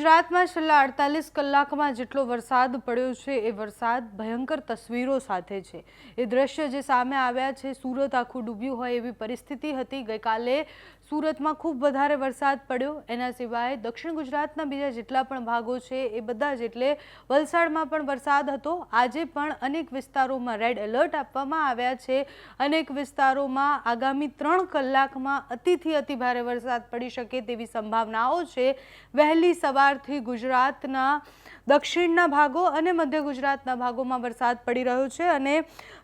ગુજરાતમાં છેલ્લા અડતાલીસ કલાકમાં જેટલો વરસાદ પડ્યો છે, એ વરસાદ ભયંકર તસવીરો સાથે છે. એ દ્રશ્ય જે સામે આવ્યા છે, સુરત આખું ડૂબ્યું હોય એવી પરિસ્થિતિ હતી. ગઈકાલે સુરતમાં ખૂબ વધારે વરસાદ પડ્યો. એના સિવાય દક્ષિણ ગુજરાતના બીજા જેટલા પણ ભાગો છે, એ બધા જ એટલે વલસાડમાં પણ વરસાદ હતો. આજે પણ અનેક વિસ્તારોમાં રેડ એલર્ટ આપવામાં આવ્યા છે. અનેક વિસ્તારોમાં આગામી ત્રણ કલાકમાં અતિથી અતિભારે વરસાદ પડી શકે તેવી સંભાવનાઓ છે. વહેલી સવારથી ગુજરાતના દક્ષિણના ભાગો અને મધ્ય ગુજરાતના ભાગોમાં વરસાદ પડી રહ્યો છે અને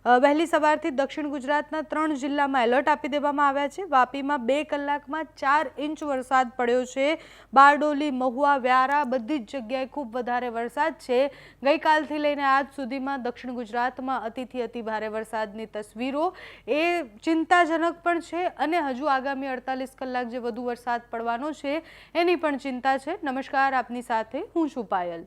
વહેલી સવારથી દક્ષિણ ગુજરાતના ત્રણ જિલ્લામાં એલર્ટ આપી દેવામાં આવ્યા છે. વાપીમાં બે કલાકમાં ચાર ઇંચ વરસાદ પડ્યો છે. બારડોલી, મહુવા, વ્યારા બધી જ જગ્યાએ ખૂબ વધારે વરસાદ છે. ગઈકાલથી લઈને આજ સુધીમાં દક્ષિણ ગુજરાતમાં અતિથી અતિ ભારે વરસાદની તસવીરો. એ ચિંતાજનક પણ છે અને હજુ આગામી અડતાલીસ કલાક જે વધુ વરસાદ પડવાનો છે, એની પણ ચિંતા છે. નમસ્કાર, આપની સાથે હું છું પાયલ.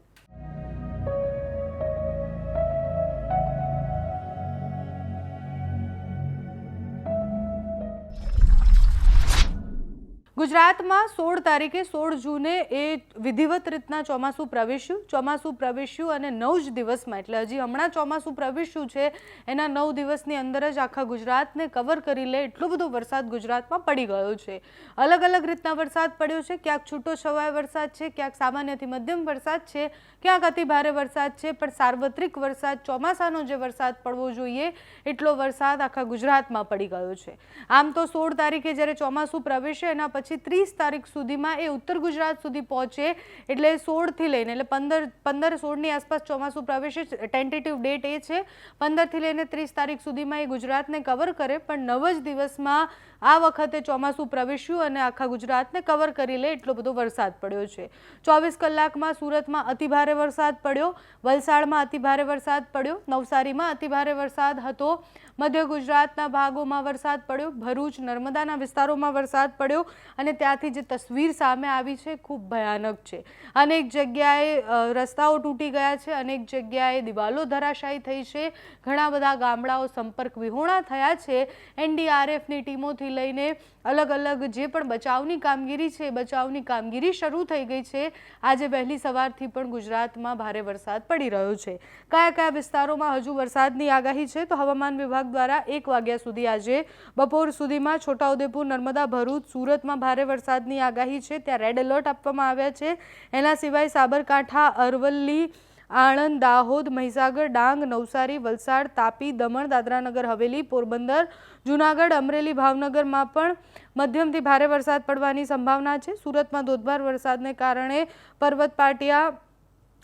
ગુજરાતમાં સોળ તારીખે સોળ જૂને એ વિધિવત રીતના ચોમાસું પ્રવેશ્યું. ચોમાસું પ્રવેશ્યું અને નવ જ દિવસમાં, એટલે હજી હમણાં ચોમાસું પ્રવેશ્યું છે, એના નવ દિવસની અંદર જ આખા ગુજરાતને કવર કરી લે એટલો બધો વરસાદ ગુજરાતમાં પડી ગયો છે. અલગ અલગ રીતના વરસાદ પડ્યો છે. ક્યાંક છૂટો છવાય વરસાદ છે, ક્યાંક સામાન્યથી મધ્યમ વરસાદ છે, ક્યાંક અતિ ભારે વરસાદ છે, પણ સાર્વત્રિક વરસાદ, ચોમાસાનો જે વરસાદ પડવો જોઈએ, એટલો વરસાદ આખા ગુજરાતમાં પડી ગયો છે. આમ તો સોળ તારીખે જ્યારે ચોમાસું પ્રવેશે, એના પછી ત્રીસ તારીખ સુધીમાં એ ઉત્તર ગુજરાત સુધી પહોંચે એટલે સોળથી લઈને, એટલે પંદર પંદર સોળની આસપાસ ચોમાસું પ્રવેશે. ટેન્ટેટિવ ડેટ એ છે. પંદરથી લઈને ત્રીસ તારીખ સુધીમાં એ ગુજરાતને કવર કરે, પણ નવ જ દિવસમાં આ વખતે ચોમાસું પ્રવેશ્યું અને આખા ગુજરાતને કવર કરી લે એટલો બધો વરસાદ પડ્યો છે. ચોવીસ કલાકમાં સુરતમાં અતિભારે વરસાદ પડ્યો, વલસાડમાં અતિભારે વરસાદ પડ્યો, નવસારીમાં અતિભારે વરસાદ હતો, મધ્ય ગુજરાતના ભાગોમાં વરસાદ પડ્યો, ભરૂચ, નર્મદાના વિસ્તારોમાં વરસાદ પડ્યો અને ત્યાંથી જે તસવીર સામે આવી છે, ખૂબ ભયાનક છે. અનેક જગ્યાએ રસ્તાઓ તૂટી ગયા છે, અનેક જગ્યાએ દિવાલો ધરાશાયી થઈ છે. ઘણા બધા ગામડાઓ સંપર્ક વિહોણા થયા છે. એનડીઆરએફની ટીમોથી લઈને અલગ અલગ જે પણ બચાવની કામગીરી છે બચાવની કામગીરી શરૂ થઈ ગઈ છે. આજે વહેલી સવારથી પણ ગુજરાતમાં ભારે વરસાદ પડી રહ્યો છે. કયા કયા વિસ્તારોમાં હજુ વરસાદની આગાહી છે? તો હવામાન વિભાગ દ્વારા એક વાગ્યા સુધી આજે બપોર સુધીમાં છોટાઉદેપુર, નર્મદા, ભરૂચ, સુરતમાં ભારે વરસાદની આગાહી છે. ત્યાં રેડ એલર્ટ આપવામાં આવ્યા છે. એના સિવાય સાબરકાંઠા, અરવલ્લી આણંદ, દાહોદ, મહીસાગર, ડાંગ, નવસારી, વલસાડ, તાપી, દમણ, દાદરાનગર, હવેલી, પોરબંદર, જૂનાગઢ, અમરેલી, ભાવનગરમાં પણ મધ્યમથી ભારે વરસાદ પડવાની સંભાવના છે. સુરતમાં ધોધમાર વરસાદને કારણે પર્વત પાટિયા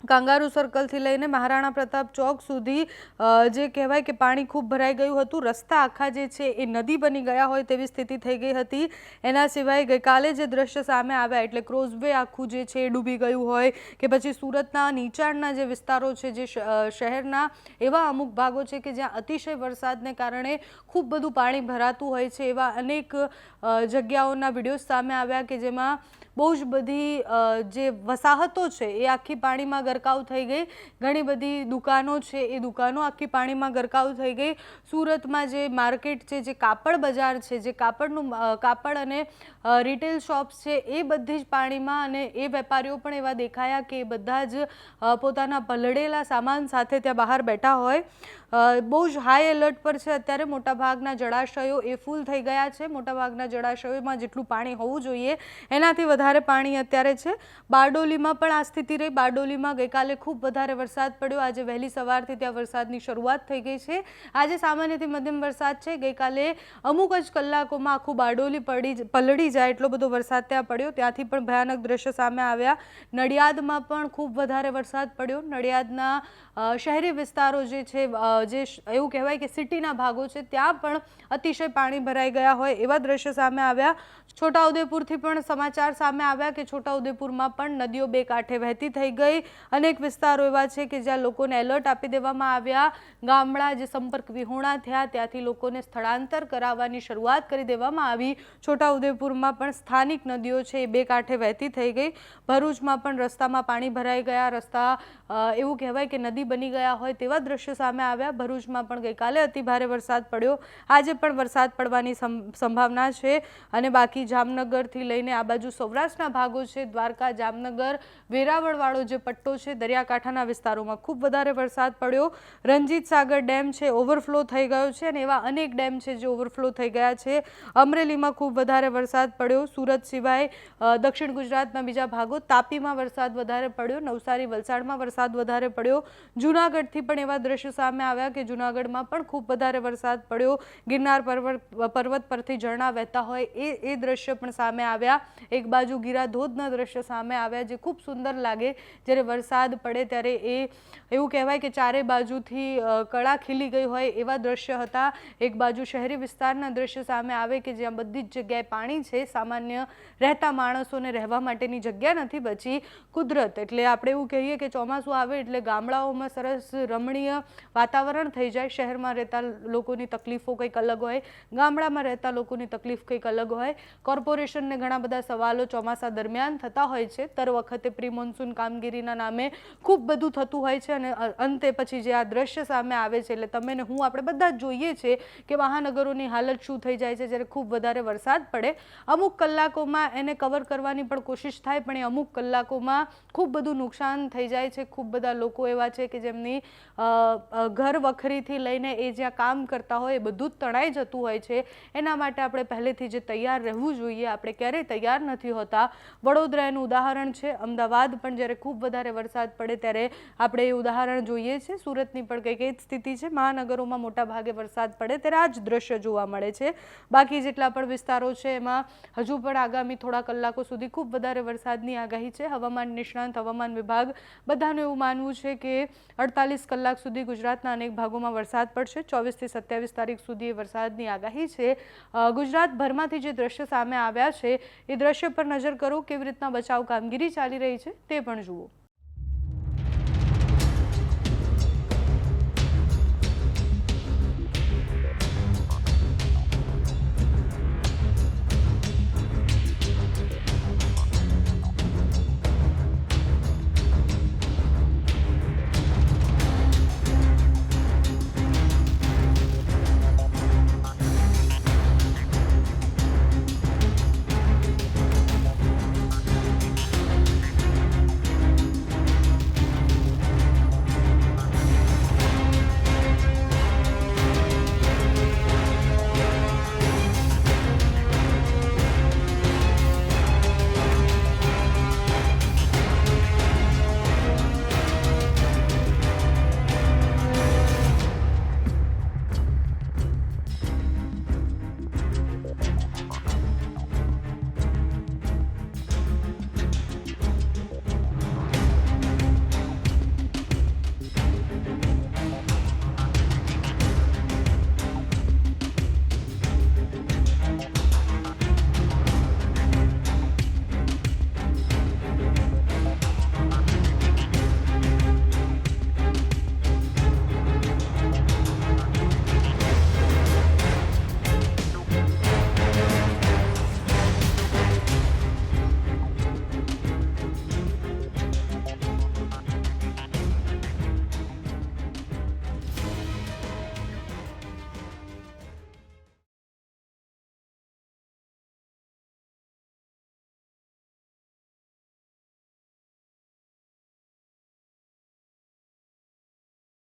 કાંગારુ સર્કલથી લઈને મહારાણા પ્રતાપ ચોક સુધી જે કહેવાય કે પાણી ખૂબ ભરાઈ ગયું હતું, રસ્તા આખા જે છે એ નદી બની ગયા હોય તેવી સ્થિતિ થઈ ગઈ હતી. એના સિવાય ગઈકાલે જે દ્રશ્ય સામે આવ્યા એટલે ક્રોઝવે આખું જે છે એ ડૂબી ગયું હોય કે પછી સુરતના, નીચાણના જે વિસ્તારો છે જે શહેરના, એવા અમુક ભાગો છે કે જ્યાં અતિશય વરસાદને કારણે ખૂબ બધું પાણી ભરાતું હોય છે, એવા અનેક જગ્યાઓના વીડિયો સામે આવ્યા કે જેમાં બહુ જ બધી જે વસાહતો છે એ આખી પાણીમાં ગરકાવ થઈ ગઈ. ઘણી બધી દુકાનો છે, એ દુકાનો આખી પાણીમાં ગરકાવ થઈ ગઈ. સુરતમાં જે માર્કેટ છે, જે કાપડ બજાર છે, જે કાપડનું કાપડ અને રિટેલ શોપ્સ છે, એ બધી જ પાણીમાં અને એ વેપારીઓ પણ એવા દેખાયા કે બધા જ પોતાના પલળેલા સામાન સાથે ત્યાં બહાર બેઠા હોય. બહુ જ હાઈ એલર્ટ પર છે અત્યારે મોટાભાગના જળાશયો એ ફૂલ થઈ ગયા છે. મોટાભાગના જળાશયોમાં જેટલું પાણી હોવું જોઈએ એનાથી વધારે પાણી અત્યારે છે. બારડોલીમાં પણ આ સ્થિતિ રહી. બારડોલીમાં ગઈકાલે ખૂબ વધારે વરસાદ પડ્યો. આજે વહેલી સવારથી ત્યાં વરસાદની શરૂઆત થઈ ગઈ છે. આજે સામાન્યથી મધ્યમ વરસાદ છે. ગઈકાલે અમુક જ કલાકોમાં આખું બારડોલી પડી પલળી જાય એટલો બધો વરસાદ ત્યાં પડ્યો. ત્યાંથી પણ ભયાનક દ્રશ્ય સામે આવ્યા. નડિયાદમાં પણ ખૂબ વધારે વરસાદ પડ્યો. નડિયાદના શહેરી વિસ્તારો જે છે જે એવું કહેવાય કે સિટીના ભાગો છે, ત્યાં પણ અતિશય પાણી ભરાઈ ગયા હોય એવા દ્રશ્ય સામે આવ્યા. છોટાઉદેપુરથી પણ સમાચાર સામે આવ્યા કે છોટાઉદેપુરમાં પણ નદીઓ બે કાંઠે વહેતી થઈ ગઈ. અનેક વિસ્તારો એવા છે કે જ્યાં લોકોને એલર્ટ આપી દેવામાં આવ્યા. ગામડા જે સંપર્ક વિહોણા થયા, ત્યાંથી લોકોને સ્થળાંતર કરાવવાની શરૂઆત કરી દેવામાં આવી. છોટાઉદેપુરમાં પણ સ્થાનિક નદીઓ છે, એ બે કાંઠે વહેતી થઈ ગઈ. ભરૂચમાં પણ રસ્તામાં પાણી ભરાઈ ગયા. રસ્તા એવું કહેવાય કે નદી બની ગયા હોય તેવા દ્રશ્યો સામે આવ્યા. ભરૂચમાં પણ ગઈકાલે અતિભારે વરસાદ પડ્યો. આજે પણ વરસાદ પડવાની સંભાવના છે અને બાકી જામનગરથી લઈને આ બાજુ સૌરાષ્ટ્રના ભાગો છે, દ્વારકા, જામનગર, વેરાવળવાળો જે પટ્ટો છે, દરિયાકાંઠાના વિસ્તારોમાં ખૂબ વધારે વરસાદ પડ્યો. રંજીત સાગર ડેમ છે, ઓવરફ્લો થઈ ગયો છે અને એવા અનેક ડેમ છે જે ઓવરફ્લો થઈ ગયા છે. અમરેલીમાં ખૂબ વધારે વરસાદ પડ્યો. સુરત સિવાય દક્ષિણ ગુજરાતના બીજા ભાગો તાપીમાં વરસાદ વધારે પડ્યો. નવસારી, વલસાડમાં વરસાદ વધારે પડ્યો. જૂનાગઢથી પણ એવા દ્રશ્યો સામે આવ્યા કે જૂનાગઢમાં પણ ખૂબ વધારે વરસાદ પડ્યો. ગિરનાર પર્વત પરથી ઝરણા વહેતા હોય એ એ દ્રશ્ય પણ સામે આવ્યા. એક બાજુ ગીરા ધોધના દ્રશ્ય સામે આવ્યા જે ખૂબ સુંદર લાગે. જ્યારે વરસાદ પડે ત્યારે એ, એવું કહેવાય કે ચારે બાજુથી કળા ખીલી ગઈ હોય એવા દ્રશ્ય હતા. એક બાજુ શહેરી વિસ્તારના દ્રશ્ય સામે આવે કે જ્યાં બધી જ જગ્યાએ પાણી છે. સામાન્ય રહેતા માણસોને રહેવા માટેની જગ્યા નથી બચી. કુદરત એટલે આપણે એવું કહીએ કે ચોમાસું આવે એટલે ગામડાઓમાં સરસ રમણીય વાતાવરણ થઈ જાય શહેરમાં રહેતા લોકોની તકલીફો કંઈક અલગ હોય ગામડામાં રહેતા લોકોની તકલીફ કંઈક અલગ હોય કોર્પોરેશનને ઘણા બધા સવાલો ચોમાસા દરમિયાન થતા હોય છે. દર વખતે પ્રી મોન્સૂન કામગીરીના નામે ખૂબ બધું થતું હોય છે અને અંતે પછી જે આ દ્રશ્ય સામે આવે છે એટલે તમે હું આપણે બધા જ જોઈએ છે કે મહાનગરોની હાલત શું થઈ જાય છે જ્યારે ખૂબ વધારે વરસાદ પડે. અમુક કલાકોમાં એને કવર કરવાની પણ કોશિશ થાય પણ એ અમુક કલાકોમાં ખૂબ બધું નુકસાન થઈ જાય છે. ખૂબ બધા લોકો એવા છે કે જેમની અ, ઘર વખરીથી લઈને એ જ્યાં કામ કરતા હોય, એ બધું જ તણાઈ જતું હોય છે. એના માટે આપણે પહેલેથી જે તૈયાર રહેવું જોઈએ. આપણે ક્યારેય તૈયાર નથી હોતા. વડોદરા એનું ઉદાહરણ છે. અમદાવાદ પણ જ્યારે ખૂબ વધારે વરસાદ પડે ત્યારે આપણે એ ઉદાહરણ જોઈએ છે. સુરતની પણ કંઈક એ જ સ્થિતિ છે. મહાનગરોમાં મોટા ભાગે વરસાદ પડે ત્યારે આ જ દ્રશ્ય જોવા મળે છે. બાકી જેટલા પણ વિસ્તારો છે, એમાં હજુ પણ આગામી થોડા કલાકો સુધી ખૂબ વધારે વરસાદની આગાહી છે. હવામાન નિષ્ણાંત હવામાન વિભાગ બધાનું એવું માનવું છે કે અડતાલીસ કલાક સુધી ગુજરાતના અનેક ભાગોમાં વરસાદ પડશે. ચોવીસથી સત્યાવીસ તારીખ સુધી વરસાદની આગાહી છે. ગુજરાતભરમાંથી જે દ્રશ્ય સામે આવ્યા છે, એ દ્રશ્ય પર નજર કરો કેવી રીતના બચાવ કામગીરી ચાલી રહી છે તે પણ જુઓ.